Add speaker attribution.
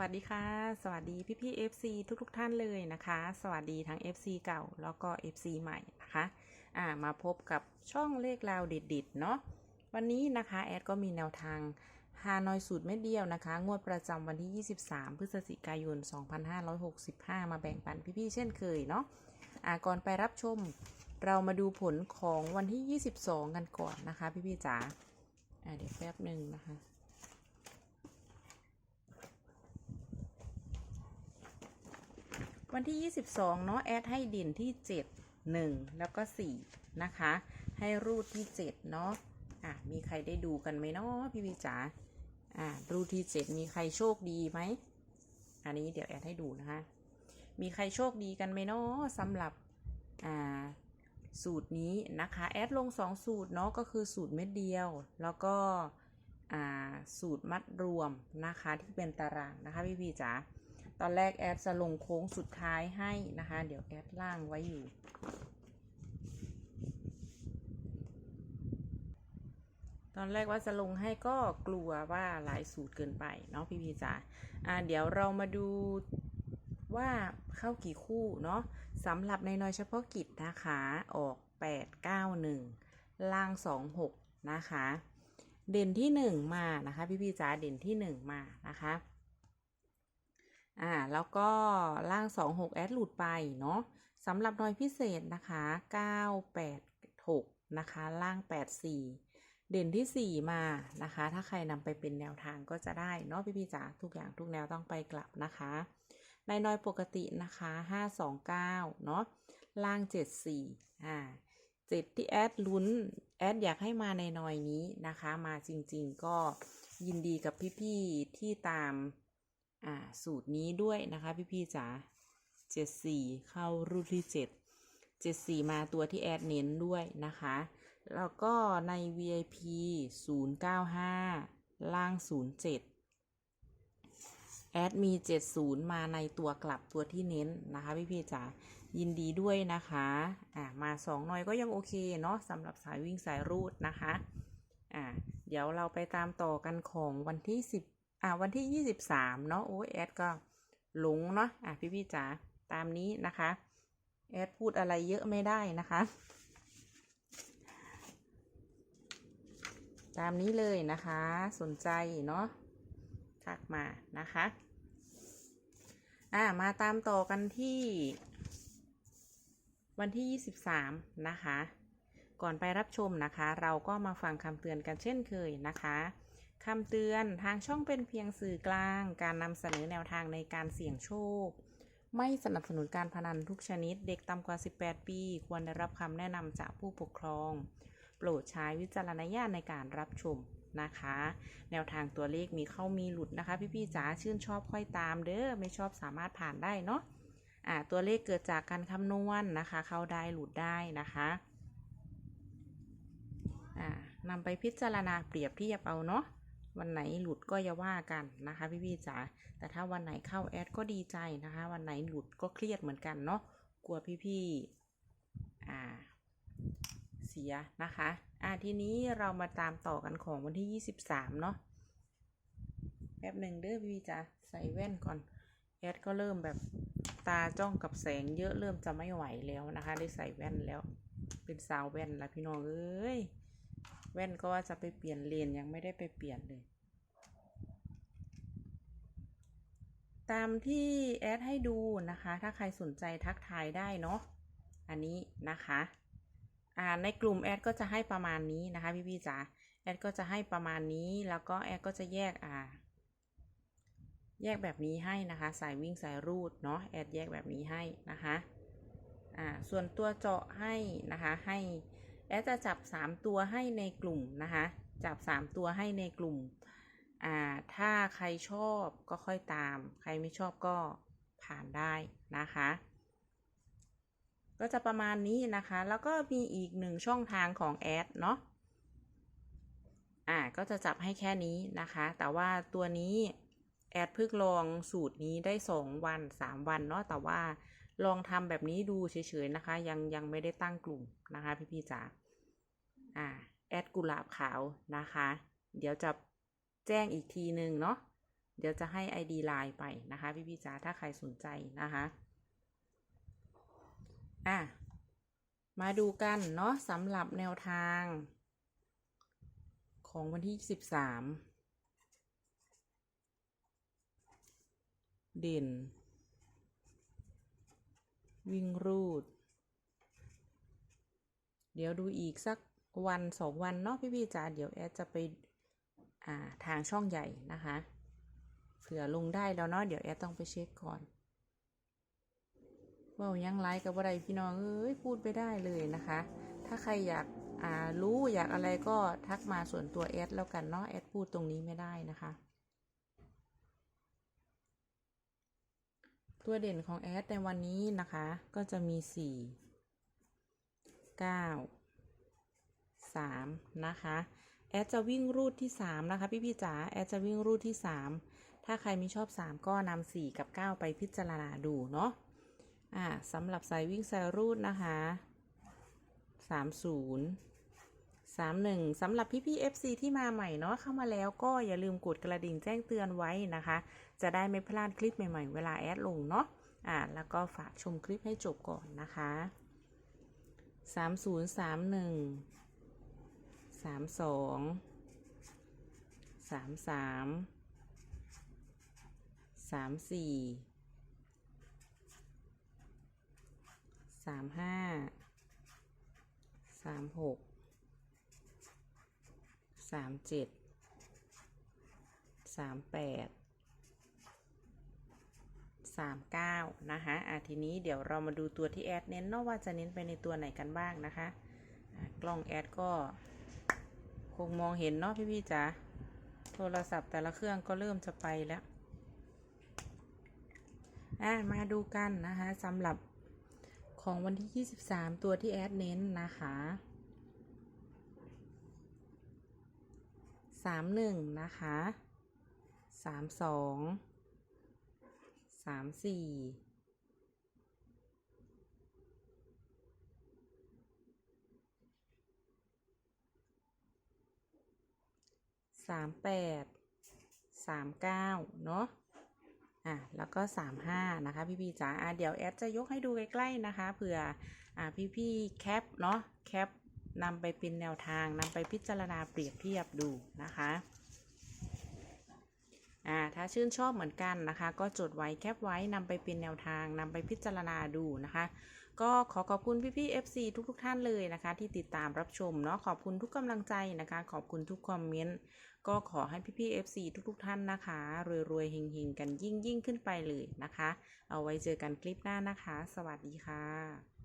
Speaker 1: วัสดีค่ะ สวัสดีพี่พี่ FC ทุกทุกท่านเลยนะคะ สวัสดีทั้ง FC เก่าแล้วก็ FC ใหม่นะคะอ่ามาพบกับช่องเลขราวเด็ดๆเนาะวันนี้นะคะแอดก็มีแนวทางฮานอยสูตรเม็ดเดียวนะคะ งวดประจำวันที่ 23 พฤศจิกายน 2565 มาแบ่งปันพี่ๆเช่นเคยเนาะอ่าก่อนไปรับชมเรามาดูผลของวันที่ 22 กันก่อนนะคะ พี่ๆจ๋าอ่าเดี๋ยวแป๊บหนึ่งนะคะ วันที่ 22 เนาะแอดให้ด่นที่ 7 1 แล้วก็ 4 นะคะ ให้รูดที่ 7 เนาะอะมีใครได้ดูกันไหมเนาะพี่วิจ๋าอะรูดที่ 7 มีใครโชคดีไหม อันนี้เดี๋ยวแอดให้ดูนะคะ มีใครโชคดีกันไหมเนาะสำหรับอ่าสูตรนี้นะคะ แอดลง 2 สูตรเนาะก็คือสูตรเม็ดเดียว แล้วก็อ่าสูตรมัดรวมนะคะที่เป็นตารางนะคะพี่พี่จ๋า ตอนแรกแอดจะลงโค้งสุดท้ายให้นะคะ เดี๋ยวแอดล่างไว้อยู่ ตอนแรกว่าจะลงให้ก็กลัวว่าหลายสูตรเกินไปเนาะพี่พีจ๋าอ่าเดี๋ยวเรามาดูว่าเข้ากี่คู่เนาะสำหรับในน้อยเฉพาะกิจนะคะออก 8 9 1 ล่าง 2 6 นะคะ เด่นที่ 1 มานะคะ พี่พีจ๋าเด่นที่ 1 มานะคะ อ่าแล้วก็ล่าง 26 แอดหลุดไปเนาะสำหรับหน่วยพิเศษนะคะ 9 8 6 นะคะ ล่าง 84 เด่นที่ 4 มานะคะ ถ้าใครนำไปเป็นแนวทางก็จะได้เนาะพี่พี่จ๋าทุกอย่างทุกแนวต้องไปกลับนะคะ ในน้อยปกตินะคะ 529 เนาะล่าง 74 อ่าเจ็ดที่แอดลุ้นแอดอยากให้มาในนอยนี้นะคะ มาจริงๆก็ยินดีกับพี่ๆที่ตาม อ่าสูตรนี้ด้วยนะคะพี่ๆจ๋าเจ็ดสี่เข้ารุ่นที่เจ็ดเจ็ดสี่มาตัวที่แอดเน้นด้วยนะคะ แล้วก็ใน VIP ศูนย์เก้าห้าล่างศูนย์เจ็ดแอดมีเจ็ดศูนย์มาในตัวกลับตัวที่เน้นนะคะพี่ๆจ๋ายินดีด้วยนะคะอ่ามาสองหน่อยก็ยังโอเคเนาะสำหรับสายวิ่งสายรูดนะคะอ่าเดี๋ยวเราไปตามต่อกันของวันที่สิบ อ่าวันที่ยี่สิบสามเนาะโอ้แอดก็หลงเนาะอะพี่พี่จ๋าตามนี้นะคะ แอดพูดอะไรเยอะไม่ได้นะคะ ตามนี้เลยนะคะ สนใจเนาะทักมานะคะอ่ามาตามต่อกันที่ วันที่ 23 นะคะ ก่อนไปรับชมนะคะ เราก็มาฟังคำเตือนกันเช่นเคยนะคะ คำเตือนทางช่องเป็นเพียงสื่อกลาง การนำเสนอแนวทางในการเสี่ยงโชค ไม่สนับสนุนการพนันทุกชนิด เด็กต่ำกว่า 18 ปี ควรได้รับคำแนะนำจากผู้ปกครอง โปรดใช้วิจารณญาณในการรับชมนะคะ แนวทางตัวเลขมีเข้ามีหลุดนะคะ พี่ๆจ๋าชื่นชอบค่อยตามเด้อไม่ชอบสามารถผ่านได้เนาะอ่าตัวเลขเกิดจากการคำนวณนะคะ เข้าได้หลุดได้นะคะอ่านำไปพิจารณาเปรียบเทียบเอาเนาะ วันไหนหลุดก็อย่าว่ากันนะคะพี่พี่จ๋าแต่ถ้าวันไหนเข้าแอดก็ดีใจนะคะ วันไหนหลุดก็เครียดเหมือนกันเนาะกลัวพี่พี่อ่าเสียนะคะอ่าทีนี้เรามาตามต่อกันของวันที่ 23 เนาะแป๊บหนึ่งเด้อพี่พี่จ๋าใส่แว่นก่อนแอดก็เริ่มแบบตาจ้องกับแสงเยอะเริ่มจะไม่ไหวแล้วนะคะ ได้ใส่แว่นแล้ว เป็นสาวแว่นแล้วพี่น้องเอ้ย ว่นก็ว่าจะไปเปลี่ยนเลนยังไม่ได้ไปเปลี่ยนเลย ตามที่แอดให้ดูนะคะ ถ้าใครสนใจทักทายได้เนาะ อันนี้นะคะอ่าในกลุ่มแอดก็จะให้ประมาณนี้นะคะพี่พี่จ๋าแอดก็จะให้ประมาณนี้แล้วก็แอดก็จะแยกอ่า แยกแบบนี้ให้นะคะสายวิ่งสายรูดเนาะแอดแยกแบบนี้ให้นะคะอ่าส่วนตัวเจาะให้นะคะให้ แอดจะจับ 3 ตัวให้ในกลุ่มนะคะ จับ 3 ตัวให้ในกลุ่ม อ่า ถ้าใครชอบก็ค่อยตาม ใครไม่ชอบก็ผ่านได้นะคะ ก็จะประมาณนี้นะคะ แล้วก็มีอีกหนึ่งช่องทางของแอดเนาะ อ่า ก็จะจับให้แค่นี้นะคะ แต่ว่าตัวนี้แอดเพิ่งลองสูตรนี้ได้ 2 วัน 3 วันเนาะ แต่ว่า ลองทำแบบนี้ดูเฉยๆนะคะ ยังยังไม่ได้ตั้งกลุ่มนะคะพี่ๆจ๋าอ่าแอดกุหลาบขาวนะคะ เดี๋ยวจะแจ้งอีกทีหนึ่งเนาะเดี๋ยวจะให้ ID ไลน์ไปนะคะพี่พี่ๆจ๋าถ้าใครสนใจนะคะอะมาดูกันเนาะสำหรับแนวทาง ของวันที่ 13 เด่น วิ่งรูด เดี๋ยวดูอีกสักวันสองวันเนาะพี่พี่ๆจ๋าเดี๋ยวแอดจะไปอ่าทางช่องใหญ่นะคะเผื่อลงได้แล้วเนาะเดี๋ยวแอดต้องไปเช็คก่อนเว่ายังไลฟ์กับอะไรพี่น้องเอ้ยพูดไปได้เลยนะคะ ถ้าใครอยากอ่ารู้อยากอะไรก็ทักมาส่วนตัวแอดแล้วกันเนาะแอดพูดตรงนี้ไม่ได้นะคะ ตัวเด่นของแอดในวันนี้นะคะ ก็จะมี 4 9 3 นะคะ แอดจะวิ่งรูทที่ 3 นะคะ พี่พี่จ๋าแอดจะวิ่งรูทที่ 3 ถ้าใครไม่ชอบ 3 ก็นำ4 กับ 9 ไปพิจารณาดูเนาะอ่าสำหรับสายวิ่งสายรูทนะคะ 30 31สำหรับพี่พี่ๆ FC ที่มาใหม่เนาะเข้ามาแล้วก็อย่าลืมกดกระดิ่งแจ้งเตือนไว้นะคะ จะได้ไม่พลาดคลิปใหม่ๆ เวลาแอดลงเนาะอ่าแล้วก็ฝากชมคลิปให้จบก่อนนะคะสามศูนย์ สามเจ็ดสามแปดสามเก้านะคะอะทีนี้เดี๋ยวเรามาดูตัวที่แอดเน้นเนาะว่าจะเน้นไปในตัวไหนกันบ้างนะคะะกล้องแอดก็คงมองเห็นเนาะพี่ๆจ๋าโทรศัพท์แต่ละเครื่องก็เริ่มจะไปแล้วอะมาดูกันนะคะสำหรับของวันที่ 23 ตัวที่แอดเน้นนะคะ 31นะคะ32สองสามสี่สามแปดสามเก้าเนาะอะแล้วก็สามห้านะคะพี่พี่จ๋าอะเดี๋ยวแอดจะยกให้ดูใกล้ๆนะคะเผื่ออะพี่พี่แคปเนาะแคป นำไปเป็นแนวทางนำไปพิจารณาเปรียบเทียบดูนะคะอ่าถ้าชื่นชอบเหมือนกันนะคะ ก็จดไว้แคปไว้นำไปเป็นแนวทางนำไปพิจารณาดูนะคะ ก็ขอขอบคุณพี่ๆ FC ทุกๆทท่านเลยนะคะ ที่ติดตามรับชมเนาะขอบคุณทุกกำลังใจนะคะ ขอบคุณทุกคอมเมนต์ก็ขอให้พี่ๆ FC ทุกๆท่านนะคะรวยๆเฮงๆ กันยิ่งๆ ขึ้นไปเลยนะคะ เอาไว้เจอกันคลิปหน้านะคะ สวัสดีค่ะ